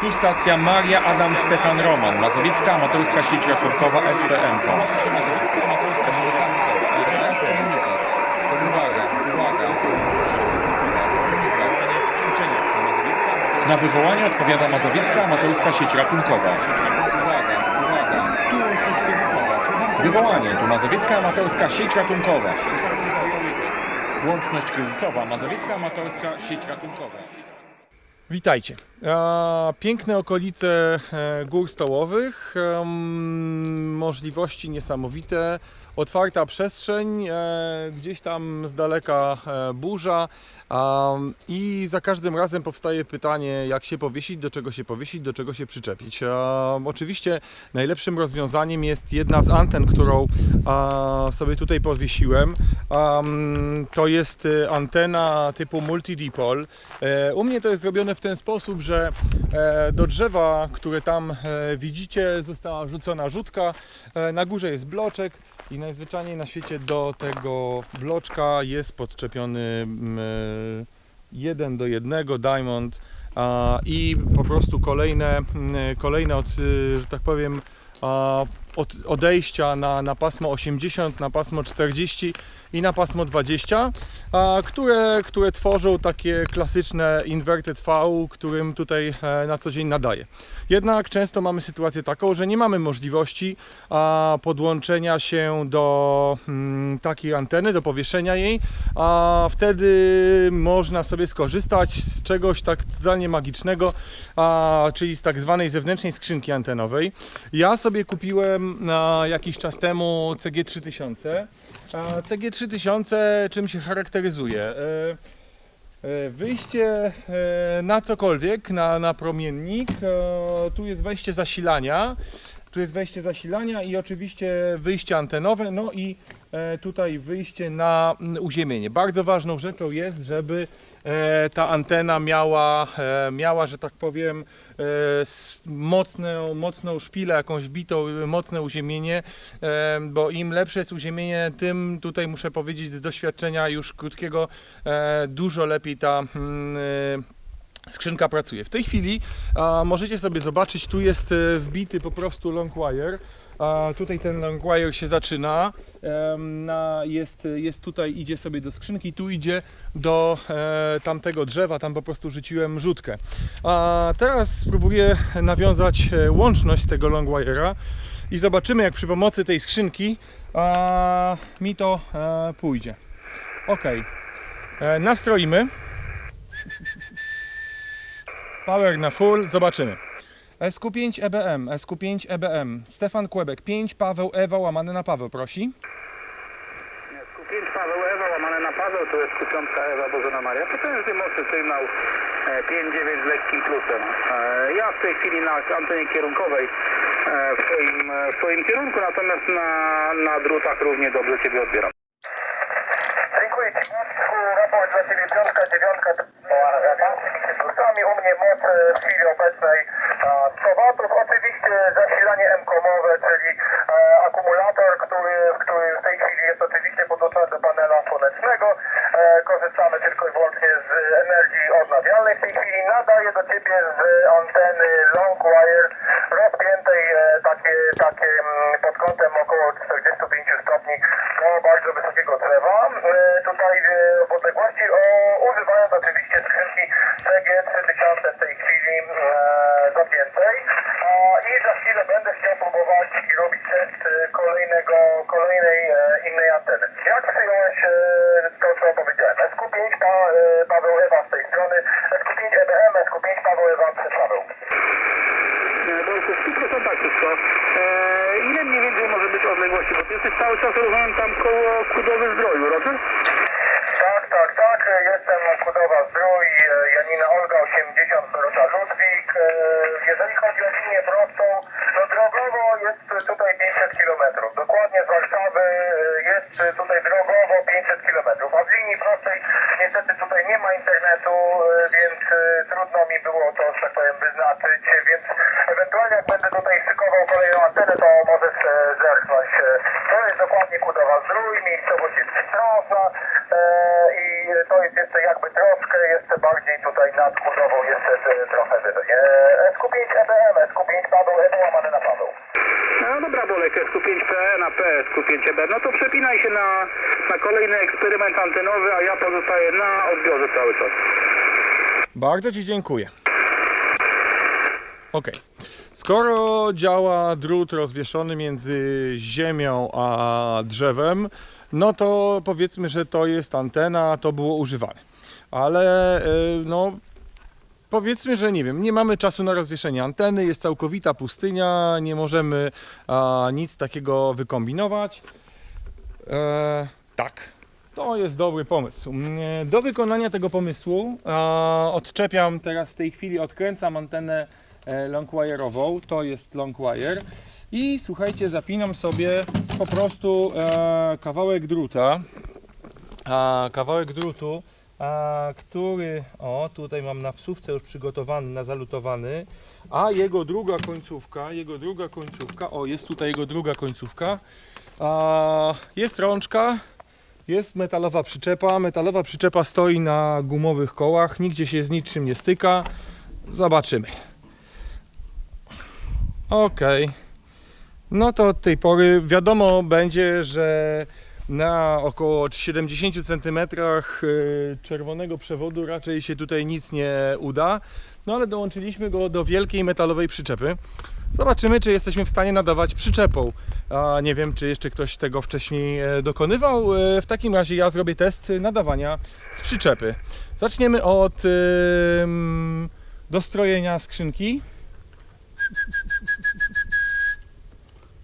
Tu stacja Maria Adam Stefan Roman, Mazowiecka Amatorska Sieć Rachunkowa SPM. To. Na wywołanie odpowiada Mazowiecka Amatorska Sieć Ratunkowa. Wywołanie, tu Mazowiecka Amatorska Sieć Ratunkowa. Łączność kryzysowa, Mazowiecka Amatorska Sieć Ratunkowa. Witajcie. Piękne okolice e, gór stołowych, możliwości niesamowite, otwarta przestrzeń, e, gdzieś tam z daleka e, burza am, i za każdym razem powstaje pytanie, jak się powiesić, do czego się powiesić, do czego się przyczepić. E, Oczywiście najlepszym rozwiązaniem jest jedna z anten, którą a, sobie tutaj powiesiłem. To jest e, antena typu multidipol. E, U mnie to jest zrobione w ten sposób, że e, do drzewa, które tam e, widzicie, została rzucona rzutka. E, Na górze jest bloczek i najzwyczajniej na świecie do tego bloczka jest podczepiony mm, e, jeden do jednego diamond i po prostu kolejne, mm, kolejne od, y, że tak powiem, od odejścia na, na pasmo 80, na pasmo 40 i na pasmo 20, a, które, które tworzą takie klasyczne inverted V, którym tutaj e, na co dzień nadaję. Jednak często mamy sytuację taką, że nie mamy możliwości a, podłączenia się do mm, takiej anteny, do powieszenia jej, a wtedy można sobie skorzystać z czegoś tak totalnie magicznego, a, czyli z tak zwanej zewnętrznej skrzynki antenowej. Ja sobie kupiłem na jakiś czas temu CG3000. A CG3000 czym się charakteryzuje? E, e, Wyjście e, na cokolwiek, na, na promiennik. Tu jest wejście zasilania. Tu jest wejście zasilania i oczywiście wyjście antenowe, no i tutaj wyjście na mm, uziemienie. Bardzo ważną rzeczą jest, żeby e, ta antena miała, e, miała że tak powiem, e, mocną, mocną szpilę, jakąś wbitą, e, mocne uziemienie, e, bo im lepsze jest uziemienie, tym tutaj muszę powiedzieć z doświadczenia już krótkiego, e, dużo lepiej ta mm, e, skrzynka pracuje. W tej chwili możecie sobie zobaczyć, tu jest e, wbity po prostu long wire. Tutaj ten long wire się zaczyna. Na, jest, jest tutaj, idzie sobie do skrzynki, tu idzie do e, tamtego drzewa, tam po prostu rzuciłem rzutkę. A teraz spróbuję nawiązać e, łączność tego long wire'a i zobaczymy jak przy pomocy tej skrzynki a, mi to e, pójdzie. Ok. E, nastroimy. Power na full, zobaczymy. SQ5 EBM, SQ5 EBM, Stefan Kłebek, 5 Paweł Ewa łamane na Paweł, prosi. Q5 Paweł Ewa, łamane na Paweł, to jest Q5 Ewa Bożena Maria. Potężny, mocny sygnał e, 5-9 z lekkim plusem. E, Ja w tej chwili na antenie kierunkowej e, w swoim, e, w swoim kierunku, natomiast na, na drutach równie dobrze Ciebie odbieram. Dziękuję Ci Bóstku, raport dla Ciebie piątka, dziewiątka, Plusami u mnie moc e, w chwili obecnej e, 100 watów. Oczywiście zasilanie M-komowe, czyli e, akumulator, który, który w tej chwili jest oczywiście podłączony do panela słonecznego. E, korzystamy tylko i wyłącznie z energii odnawialnej. W tej chwili nadaję do Ciebie z anteny long wire rozpiętej e, takie, takie mm, pod kątem około 45 stopni do bardzo wysokiego drzewa. E, tutaj e, w odległości używając oczywiście CG3000 w tej chwili e, zapiętej. A, I za chwilę będę chciał próbować i robić test e, kolejnego, kolejnej e, innej anteny. Jak przyjąłeś e, to, co powiedziałem? SQ5 pa, e, Paweł Ewa z tej strony, SQ5 EBM, SQ5 Paweł Ewa przez Paweł. E, Bolku, w 100% wszystko. E, ile mniej więcej może być odległości? Bo Ty jesteś cały czas, rozumiem, tam koło Kudowy Zdroju, rozumiesz? Tak, tak, tak. Jestem Kudowa Zdrój, e, Janina Olga 80, Dorota Ludwik. E, Jeżeli chodzi o linię prostą, no drogowo jest tutaj 500 km. Dokładnie z Warszawy e, jest tutaj drogowo 500 km. A w linii prostej niestety tutaj nie ma internetu, e, więc e, trudno mi było to, że tak powiem, wyznaczyć. Więc ewentualnie jak będę tutaj szykował kolejną antenę, to możesz e, zerknąć. E, To jest dokładnie Kudowa Zdrój, miejscowość jest Wstrząsa e, i to jest jeszcze jakby troszkę jeszcze bardziej tutaj nad Kudową, jeszcze e, trochę wyżej. E, SQ5 EBM, SQ5 Paweł Ewo łamane na Paweł. No dobra, Bolek, SQ5PE na PSQ5EB. No to przepinaj się na, na kolejny eksperyment antenowy, a ja pozostaję na odbiorze cały czas. Bardzo Ci dziękuję. Ok. Skoro działa drut rozwieszony między ziemią a drzewem, no to powiedzmy, że to jest antena, to było używane. Ale y, no, powiedzmy, że nie wiem, nie mamy czasu na rozwieszenie anteny, jest całkowita pustynia, nie możemy a, nic takiego wykombinować. E, tak, to jest dobry pomysł. Mm, Do wykonania tego pomysłu a, odczepiam teraz w tej chwili, odkręcam antenę e, longwire'ową, to jest longwire i słuchajcie, zapinam sobie po prostu e, kawałek druta, a, kawałek drutu, a, który, o tutaj mam na wsówce już przygotowany, na zalutowany, a jego druga końcówka, jego druga końcówka, o jest tutaj jego druga końcówka, a, jest rączka, jest metalowa przyczepa. Metalowa przyczepa stoi na gumowych kołach, nigdzie się z niczym nie styka. Zobaczymy. Ok. No to od tej pory wiadomo będzie, że na około 70 cm czerwonego przewodu raczej się tutaj nic nie uda. No ale dołączyliśmy go do wielkiej metalowej przyczepy. Zobaczymy, czy jesteśmy w stanie nadawać przyczepą. A nie wiem, czy jeszcze ktoś tego wcześniej e, dokonywał. E, W takim razie ja zrobię test nadawania z przyczepy. Zaczniemy od dostrojenia skrzynki.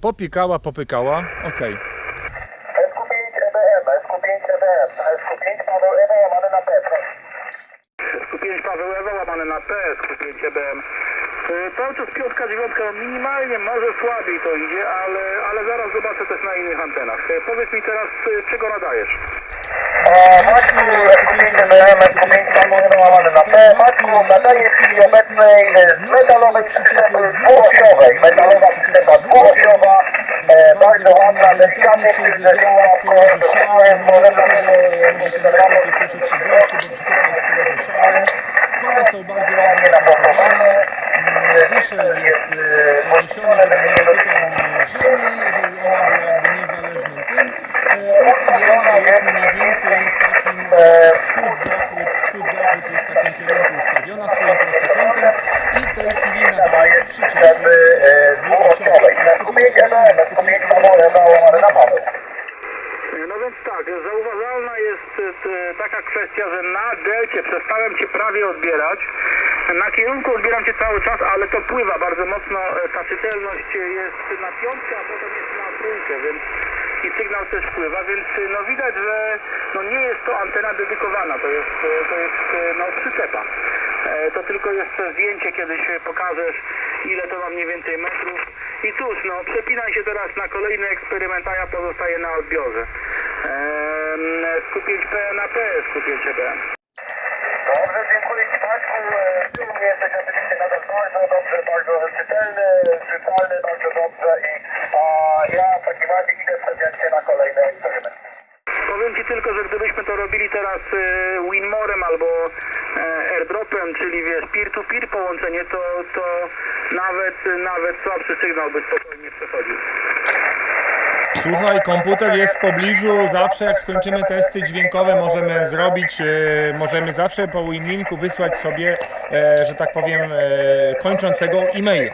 Popikała, popykała. Ok. SQ5 EBM, SQ5 EBM, SQ5 Paweł Ewo łamane na P, proszę. SQ5 Paweł Ewa łamane na PSQ5 EBM. Y, Cały czas piątka, dziewiątka, minimalnie, może słabiej to idzie, ale, ale zaraz zobaczę też na innych antenach. Y, Powiedz mi teraz, y, czego nadajesz? Maćku, SQ5 EBM, SQ5 Paweł Ewo łamane na P. Maćku, nadaje w chwili obecnej e, z metalowej przyczepy dwuosiowej. Metalowa przyczepa dwuosiowa, e, bardzo ładna, delikatnie przyzwyczajona, możemy Koła są bardzo ładnie napakowane. Wyszel jest e, podniesiony, żeby nie dotykał ziemi, żeby ona była E, Ustawiona jest mniej więcej w takim wschód-zachód, wschód-zachód jest w takim kierunku ustawiona swoim prostokątem i w tej chwili nadaje z przyczepy dwuosiowej. SQ5 EBM, SQ5 Paweł Ewo łamane na Paweł. No więc tak, zauważalna jest e, taka kwestia, że na delcie przestałem Cię prawie odbierać. Na kierunku odbieram Cię cały czas, ale to pływa bardzo mocno. e, Ta czytelność jest na piątce, a potem jest na trójkę, więc i sygnał też wpływa, więc e, no widać, że no nie jest to antena dedykowana, to jest, e, to jest e, no przyczepa. E, To tylko jeszcze zdjęcie, kiedyś pokażesz, ile to ma mniej więcej metrów. I cóż, no przepinaj się teraz na kolejny eksperyment, a ja pozostaję na odbiorze. Ehm, Q5P na P, Q5B. Dobrze, dziękuję Ci Maćku. E, Ty jesteś oczywiście nadal bardzo dobrze, bardzo czytelny, czytelny, bardzo dobrze i a, ja w takim razie na kolejny eksperyment. Powiem Ci tylko, że gdybyśmy to robili teraz e, Winmorem albo e, airdropem, czyli wiesz, peer-to-peer połączenie, to, to nawet, nawet słabszy sygnał by spokojnie przechodził. Słuchaj, komputer jest w pobliżu, zawsze jak skończymy testy dźwiękowe możemy zrobić, e, możemy zawsze po Winlinku wysłać sobie, e, że tak powiem, e, kończącego e-maila.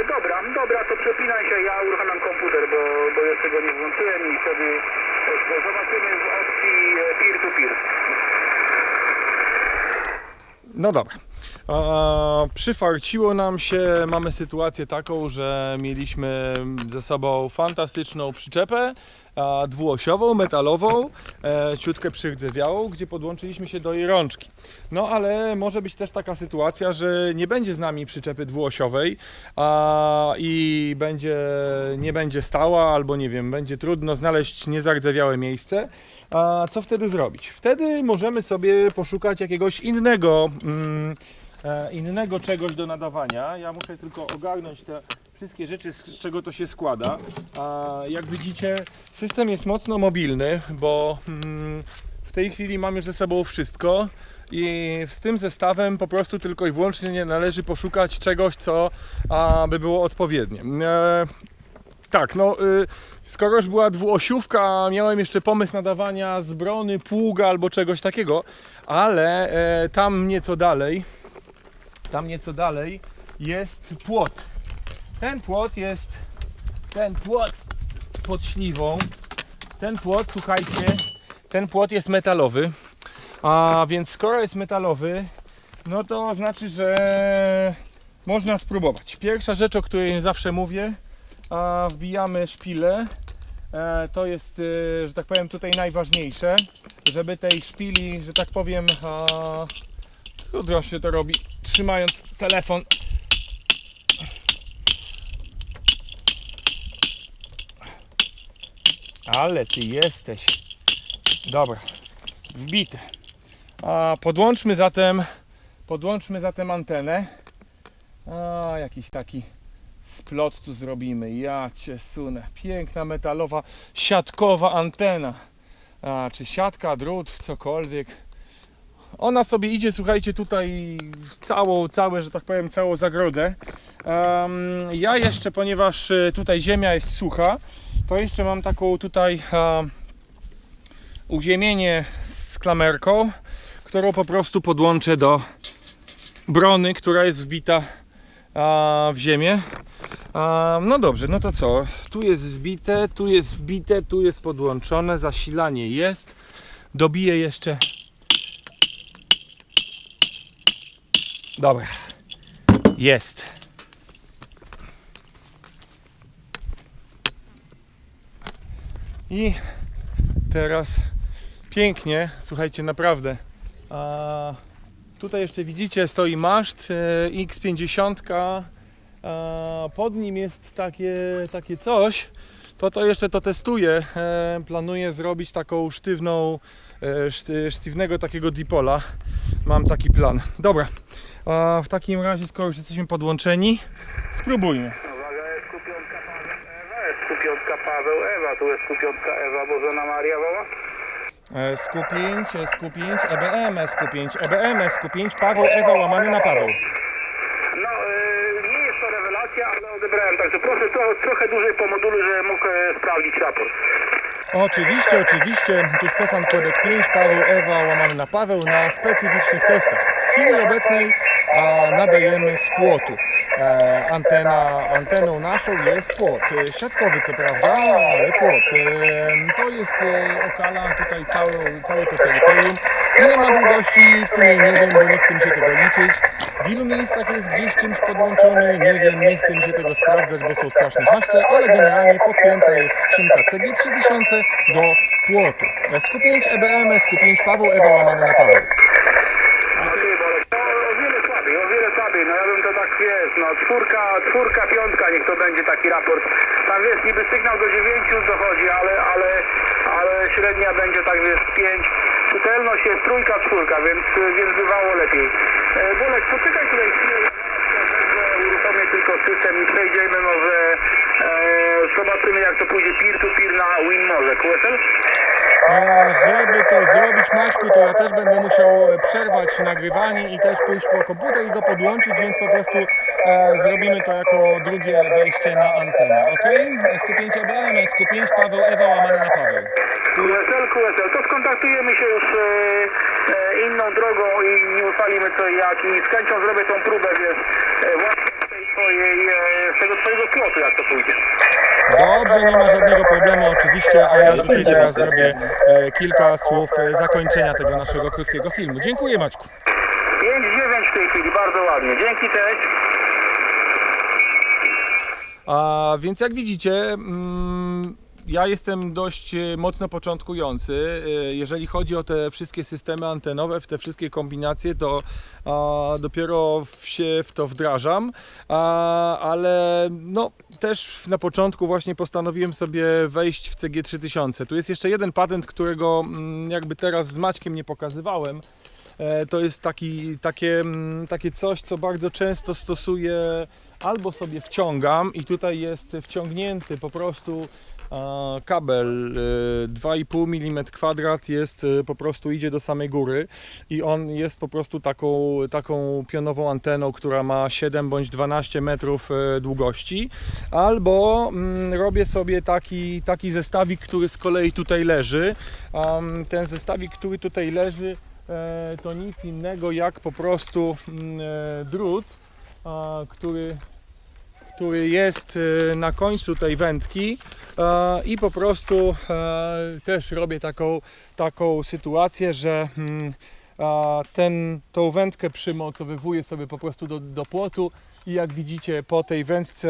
E, Dobra, dobra, to przepinaj się, ja uruchamiam komputer, bo, bo jeszcze go nie włączyłem i wtedy e, zobaczymy w opcji e, peer-to-peer. No dobra. A, przyfarciło nam się, mamy sytuację taką, że mieliśmy ze sobą fantastyczną przyczepę a, dwuosiową, metalową, e, ciutkę przyrdzewiałą, gdzie podłączyliśmy się do jej rączki. No ale może być też taka sytuacja, że nie będzie z nami przyczepy dwuosiowej a, i będzie, nie będzie stała, albo nie wiem, będzie trudno znaleźć niezardzewiałe miejsce. A co wtedy zrobić? Wtedy możemy sobie poszukać jakiegoś innego, mm, e, innego czegoś do nadawania. Ja muszę tylko ogarnąć te wszystkie rzeczy, z, czego to się składa. A jak widzicie, system jest mocno mobilny, bo mm, w tej chwili mamy ze sobą wszystko. i z tym zestawem po prostu tylko i wyłącznie należy poszukać czegoś, co by było odpowiednie. Tak, no y, skoro już była dwuosiówka, miałem jeszcze pomysł nadawania z brony, pługa albo czegoś takiego, ale e, tam nieco dalej, tam nieco dalej jest płot. Ten płot jest, ten płot pod śliwą, ten płot, słuchajcie, ten płot jest metalowy, a więc skoro jest metalowy, no to znaczy, że można spróbować. Pierwsza rzecz, o której zawsze mówię, a wbijamy szpilę. E, To jest, e, że tak powiem, tutaj najważniejsze, żeby tej szpili, że tak powiem, trudno się to robi, trzymając telefon. Ale ty jesteś. Dobra, wbite. A podłączmy zatem, podłączmy zatem antenę. A, jakiś taki splot tu zrobimy. Ja cię sunę. Piękna metalowa, siatkowa antena. A, czy siatka, drut, cokolwiek. Ona sobie idzie, słuchajcie, tutaj całą, całe, że tak powiem, całą zagrodę. Em, ja jeszcze, ponieważ e, tutaj ziemia jest sucha, to jeszcze mam taką tutaj em, uziemienie z klamerką, którą po prostu podłączę do brony, która jest wbita w ziemię. A, no dobrze, no to co? Tu jest wbite, tu jest wbite, tu jest podłączone, zasilanie jest. Dobiję jeszcze. Dobra. Jest. I teraz pięknie, słuchajcie, naprawdę. A, tutaj jeszcze widzicie, stoi maszt e, X50. A, pod nim jest takie, takie coś. To to jeszcze to testuję. E, planuję zrobić taką sztywną, e, szty, sztywnego takiego dipola. Mam taki plan. Dobra. A, w takim razie, skoro już jesteśmy podłączeni, spróbujmy. SQ5 Paweł Ewa, SQ5 Paweł Ewa, tu SQ5 Ewa, Bożena Maria woła. SQ5, SQ5, EBM, SQ5, EBM, SQ5, Paweł, Ewa, łamany na Paweł. No, e, nie jest to rewelacja, ale odebrałem, także proszę to, trochę dłużej po modulu, żebym mógł sprawdzić raport. Oczywiście, oczywiście, tu Stefan Kłebek 5, Paweł, Ewa, łamany na Paweł na specyficznych testach. W chwili obecnej a, nadajemy z płotu. E, antena, anteną naszą jest płot. E, Siatkowy co prawda, ale płot. E, to jest e, okala tutaj całe, całe to terytorium. Ile ma długości? W sumie nie wiem, bo nie chce mi się tego liczyć. W ilu miejscach jest gdzieś czymś podłączony? Nie wiem, nie chce mi się tego sprawdzać, bo są strasznie haszcze, ale generalnie podpięta jest skrzynka CG3000 do płotu. SQ5 EBM, SQ5 Paweł, Ewa łamany na Paweł. No ja bym to tak, wiesz, no czwórka, czwórka, piątka, niech to będzie taki raport. Tam wiesz, niby sygnał do dziewięciu dochodzi, ale, ale, ale średnia będzie tak, wiesz, pięć. Czytelność jest trójka, czwórka, więc, więc bywało lepiej. E, Bolek, poczekaj tutaj chwilę, uruchomię tylko system i przejdziemy może, e, zobaczymy jak to pójdzie peer-to-peer na WinMorze. QSL? A żeby to zrobić Maćku, to ja też będę musiał przerwać nagrywanie i też pójść po komputer i go podłączyć, więc po prostu e, zrobimy to jako drugie wejście na antenę, ok? SQ5 EBM, SQ5 Paweł, Ewa łamany na Paweł. QSL, QSL, to skontaktujemy się już e, e, inną drogą i nie ustalimy co i jak i z chęcią zrobię tą próbę, wiesz, e, właśnie twojej, e, z tego twojego plotu, jak to pójdzie. Dobrze, nie ma żadnego problemu oczywiście, a ja tutaj teraz zrobię e, kilka słów e, zakończenia tego naszego krótkiego filmu. Dziękuję Maćku. 5-9 w tej chwili, bardzo ładnie. Dzięki, cześć. A więc jak widzicie, mm, ja jestem dość e, mocno początkujący. E, Jeżeli chodzi o te wszystkie systemy antenowe, w te wszystkie kombinacje, to a, dopiero się w to wdrażam, a, ale no, też na początku właśnie postanowiłem sobie wejść w CG3000. Tu jest jeszcze jeden patent, którego mm, jakby teraz z Maćkiem nie pokazywałem. E, To jest taki, takie, mm, takie coś, co bardzo często stosuję albo sobie wciągam i tutaj jest wciągnięty po prostu a kabel e, 2,5 mm kwadrat jest e, po prostu idzie do samej góry i on jest po prostu taką, taką pionową anteną, która ma 7 bądź 12 metrów e, długości. Albo mm, robię sobie taki, taki zestawik, który z kolei tutaj leży. Am, ten zestawik, który tutaj leży, e, to nic innego jak po prostu mm, e, drut, a, który który jest e, na końcu tej wędki i po prostu e, też robię taką, taką sytuację, że mm, a, ten, tą wędkę przymocowywuję sobie po prostu do, do płotu i jak widzicie po tej wędce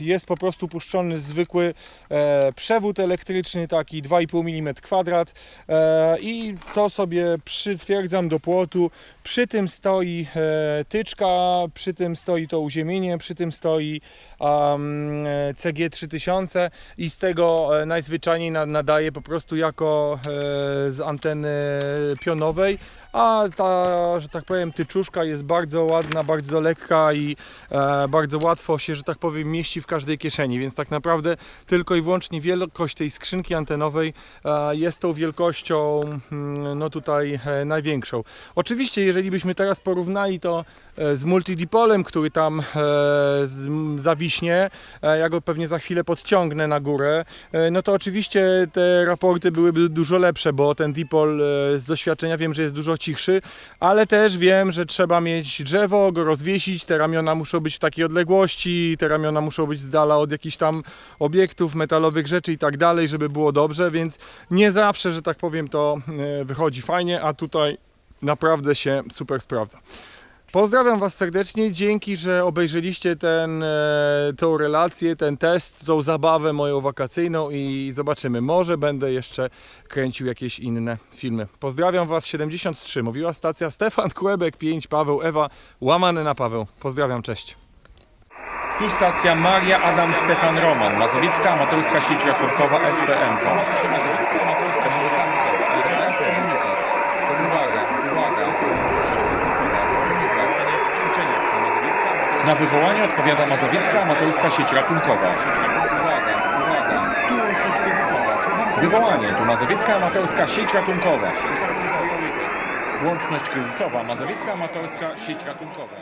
jest po prostu puszczony zwykły e, przewód elektryczny, taki 2,5 mm kwadrat e, i to sobie przytwierdzam do płotu. Przy tym stoi e, tyczka, przy tym stoi to uziemienie, przy tym stoi um, CG3000 i z tego najzwyczajniej na- nadaje po prostu jako z anteny pionowej, a ta, że tak powiem, tyczuszka jest bardzo ładna, bardzo lekka i e, bardzo łatwo się, że tak powiem, mieści w każdej kieszeni, więc tak naprawdę tylko i wyłącznie wielkość tej skrzynki antenowej e, jest tą wielkością mm, no tutaj e, największą. Oczywiście, jeżeli byśmy teraz porównali to z multidipolem, który tam e, zawiśnie, e, ja go pewnie za chwilę podciągnę na górę, e, no to oczywiście te raporty byłyby dużo lepsze, bo ten dipol e, z doświadczenia wiem, że jest dużo cichszy, ale też wiem, że trzeba mieć drzewo, go rozwiesić, te ramiona muszą być w takiej odległości, te ramiona muszą być z dala od jakichś tam obiektów, metalowych rzeczy i tak dalej, żeby było dobrze, więc nie zawsze, że tak powiem, to e, wychodzi fajnie, a tutaj naprawdę się super sprawdza. Pozdrawiam Was serdecznie, dzięki, że obejrzeliście ten, e, tą relację, ten test, tą zabawę moją wakacyjną i zobaczymy, może będę jeszcze kręcił jakieś inne filmy. Pozdrawiam Was 73, mówiła stacja Stefan Kłebek 5, Paweł Ewa, łamany na Paweł. Pozdrawiam, cześć. Tu stacja Maria Adam Stefan Roman, Mazowiecka Amatorska Sieć Rachunkowa SPM. Uwaga, uwaga, łączność kryzysowa. Prowadzenie w krzyczeniach to Mazowiecka Amatorska Na wywołanie odpowiada Mazowiecka Amatorska Sieć Ratunkowa. Wywołanie tu Mazowiecka Amatorska Sieć Ratunkowa. Łączność kryzysowa Mazowiecka Amatorska Sieć Ratunkowa.